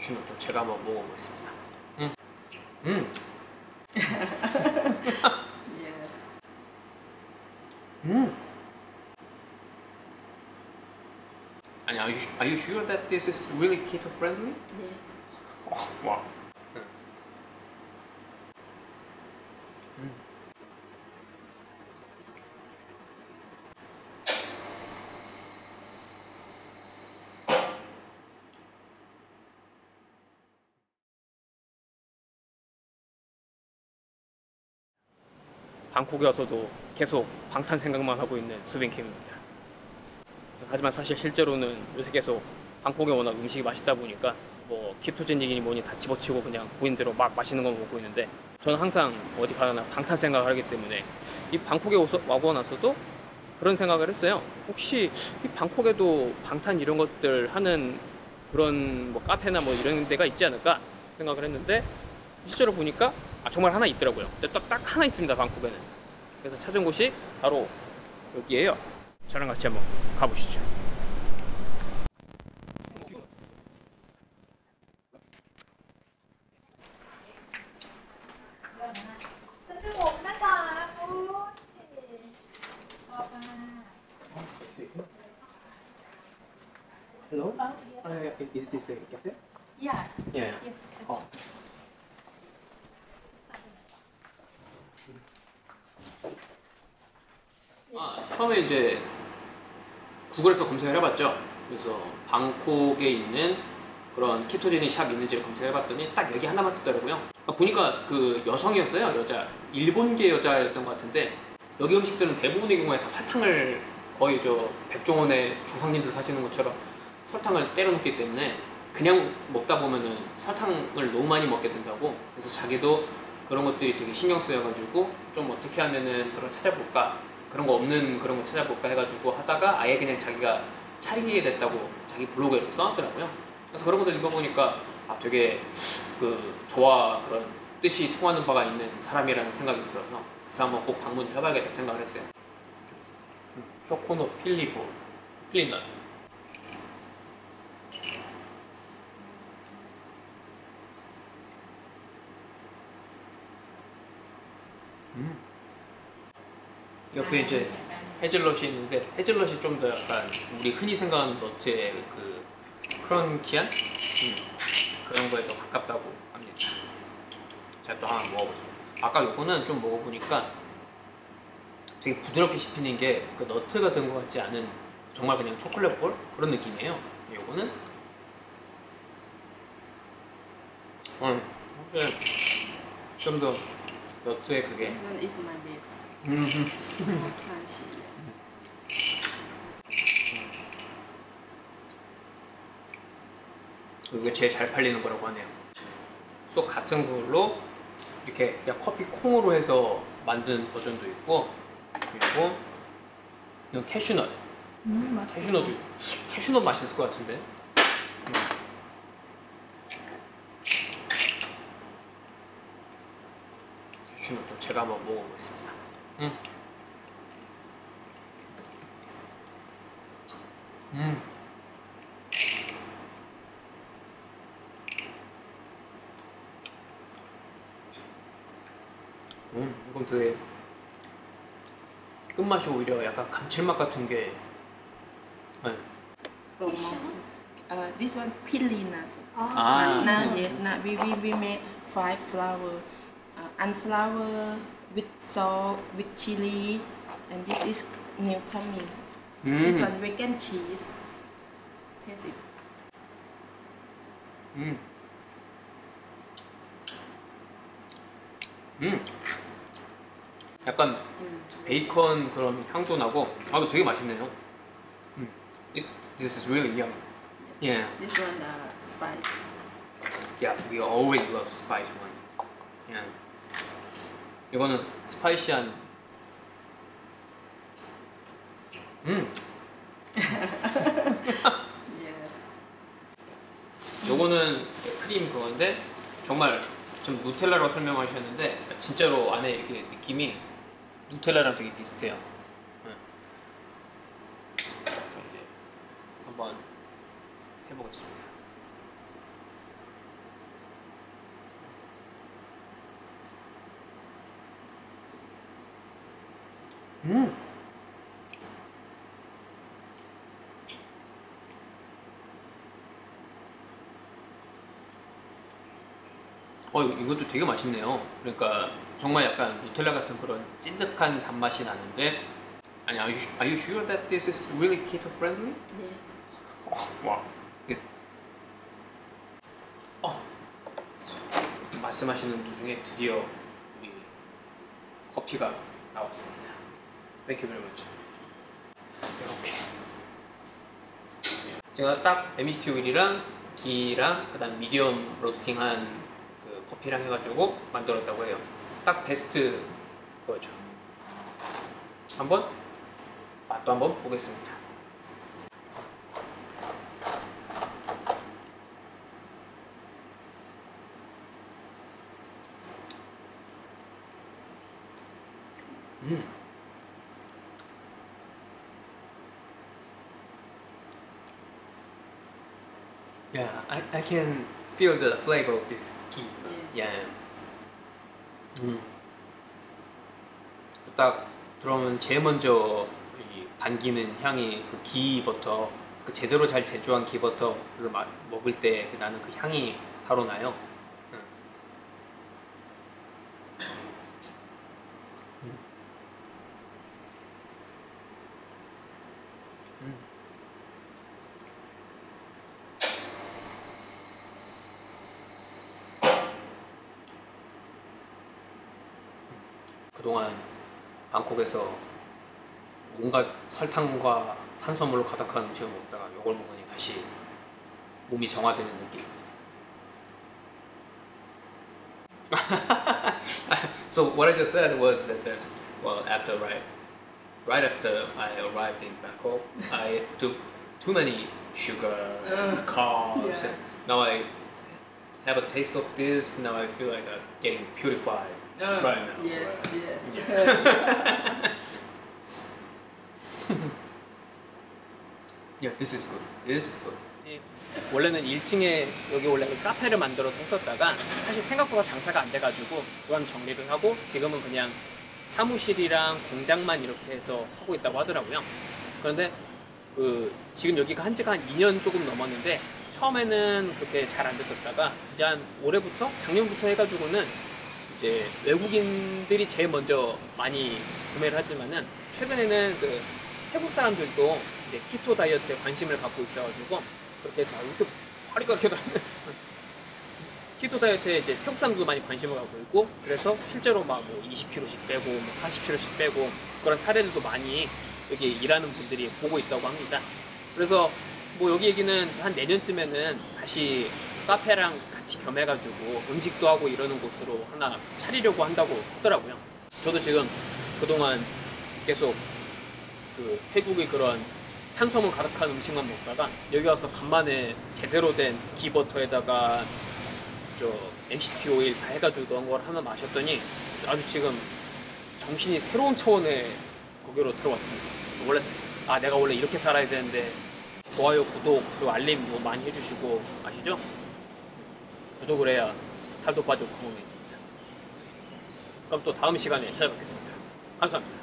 슈노또 제가 한번 먹어보겠습니다. 음, 음, Yes. 음. 아니, are you, are you sure that this is really keto friendly? Yes. 와. 방콕에 와서도 계속 방탄 생각만 하고 있는 수빈킴입니다. 하지만 사실 실제로는 요새 계속 방콕에 워낙 음식이 맛있다 보니까 뭐 키토제닉이니 뭐니 다 집어치고 그냥 보인 대로 막 맛있는 거 먹고 있는데 저는 항상 어디 가나 방탄 생각을 하기 때문에 이 방콕에 와고 나서도 그런 생각을 했어요. 혹시 이 방콕에도 방탄 이런 것들 하는 그런 뭐 카페나 뭐 이런 데가 있지 않을까 생각을 했는데 실제로 보니까 아, 정말 하나 있더라고요. 근데 딱, 딱 하나 있습니다, 방콕에는. 그래서 찾은 곳이 바로 여기에요. 저랑 같이 한번 가보시죠. Hello? Uh, is this a cafe? Yeah. Yeah. Yes. 어. 아, 처음에 이제 구글에서 검색을 해봤죠. 그래서 방콕에 있는 그런 키토제닉 샵 있는지를 검색해봤더니 딱 여기 하나만 뜨더라고요. 아, 보니까 그 여성이었어요, 여자. 일본계 여자였던 것 같은데 여기 음식들은 대부분의 경우에 다 설탕을 거의 저 백종원의 조상님들 사시는 것처럼 설탕을 때려 넣기 때문에 그냥 먹다 보면은 설탕을 너무 많이 먹게 된다고 그래서 자기도 그런 것들이 되게 신경 쓰여가지고 좀 어떻게 하면은 거 찾아볼까 그런 거 없는 그런 거 찾아볼까 해가지고 하다가 아예 그냥 자기가 차리게 됐다고 자기 블로그에 써놨더라고요. 그래서 그런 것들 읽어보니까 아 되게 그 저와 그런 뜻이 통하는 바가 있는 사람이라는 생각이 들어서 그래서 한번 꼭 방문을 해봐야겠다 생각을 했어요. 음, 초코노 필리보 필리넛 옆에 이제 헤즐넛이 있는데 헤즐넛이 좀 더 약간 우리 흔히 생각하는 너트의 그 크런키한 음, 그런 거에 더 가깝다고 합니다. 제가 또 하나 먹어보죠. 아까 요거는 좀 먹어보니까 되게 부드럽게 씹히는 게 그 너트가 든것 같지 않은 정말 그냥 초콜릿 볼 그런 느낌이에요. 요거는 음, 좀더 너트의 그게 음. 이게 제일 잘 팔리는 거라고 하네요. 쏙 같은 걸로 이렇게 그냥 커피 콩으로 해서 만든 버전도 있고 그리고 이건 캐슈넛. 맛있어. 캐슈넛도 캐슈넛 맛있을 것 같은데. 음. 캐슈넛도 제가 한번 먹어보겠습니다. 음. 음. 음, 이건 되게 끝맛이 오히려 약간 감칠맛 같은 게 네. Uh, this one pilina. 아, Now, yes, now we, we, we make five flour. Uh, unflour with salt, with chili, and this is new coming. This 음, one vegan cheese. Taste it. 음. 음. 약간 베이컨 그런 향도 나고 아 이거 되게 맛있네요. 음. It, this is really yum. Yeah. This one uh, spice. Yeah, we always love spice one. Yeah. 이거는 스파이시한. 음. 요거는 크림 그건데 정말 좀 누텔라라고 설명하셨는데 진짜로 안에 이렇게 느낌이 누텔라랑 되게 비슷해요. 네. 한번 해보겠습니다. 음. 어 이것도 되게 맛있네요. 그러니까 정말 약간 누텔라 같은 그런 찐득한 단맛이 나는데 아니 are you, are you sure that this is really keto friendly? Yes. 와. 이게- 어. 말씀하시는 도중에 드디어 우리 커피가 나왔습니다. Thank you very much. 이렇게. 제가 딱 MHT 오일이랑 기랑 그다음 미디엄 로스팅한 그 커피랑 해가지고 만들었다고 해요. 딱 베스트 그거죠. 한번 맛도 한번 보겠습니다. 음. Yeah, I, I can feel the flavor of this ghee. Yeah. 음. 딱 들어오면 제일 먼저 이 반기는 향이 그 기버터 그 제대로 잘 제조한 기버터를 마- 먹을 때그 나는 그 향이 바로 나요. 음. 음. 그동안 방콕에서 온갖 설탕과 탄수화물로 가득한 음식을 먹다가 이걸 먹으니 다시 몸이 정화되는 느낌. so what I just said was that uh, well after right right after I arrived in Bangkok I took too many sugar and carbs yeah. and now I have a taste of this now I feel like I'm getting purified right now Yes, right. yes. Yeah, this is good. This is good. 원래는 1층에 여기 원래 그 카페를 만들어서 했었다가 사실 생각보다 장사가 안 돼가지고 그건 정리를 하고 지금은 그냥 사무실이랑 공장만 이렇게 해서 하고 있다고 하더라고요. 그런데 그 지금 여기가 한 지가 한 2년 조금 넘었는데 처음에는 그렇게 잘 안 됐었다가 이제 한 올해부터 작년부터 해가지고는 이제 외국인들이 제일 먼저 많이 구매를 하지만은 최근에는 그 태국 사람들도 이제 키토 다이어트에 관심을 갖고 있어가지고 그렇게 해서 아, 이렇게 파리가 이렇게. 키토 다이어트에 이제 태국 사람들도 많이 관심을 갖고 있고 그래서 실제로 막 뭐 20kg씩 빼고 뭐 40kg씩 빼고 그런 사례들도 많이 여기 일하는 분들이 보고 있다고 합니다. 그래서 뭐 여기 얘기는 한 내년쯤에는 다시 카페랑 같이 겸해가지고 음식도 하고 이러는 곳으로 하나 차리려고 한다고 하더라고요. 저도 지금 그동안 계속 그 태국의 그런 탄수화물 가득한 음식만 먹다가 여기 와서 간만에 제대로 된 기버터에다가 저 MCT 오일 다 해가지고 넣은 걸 하나 마셨더니 아주 지금 정신이 새로운 차원의 거기로 들어왔습니다. 원래 아 내가 원래 이렇게 살아야 되는데 좋아요, 구독, 그리고 알림 뭐 많이 해주시고 아시죠? 구독을 해야 살도 빠지고 건강해집니다. 그럼 또 다음 시간에 찾아뵙겠습니다. 감사합니다.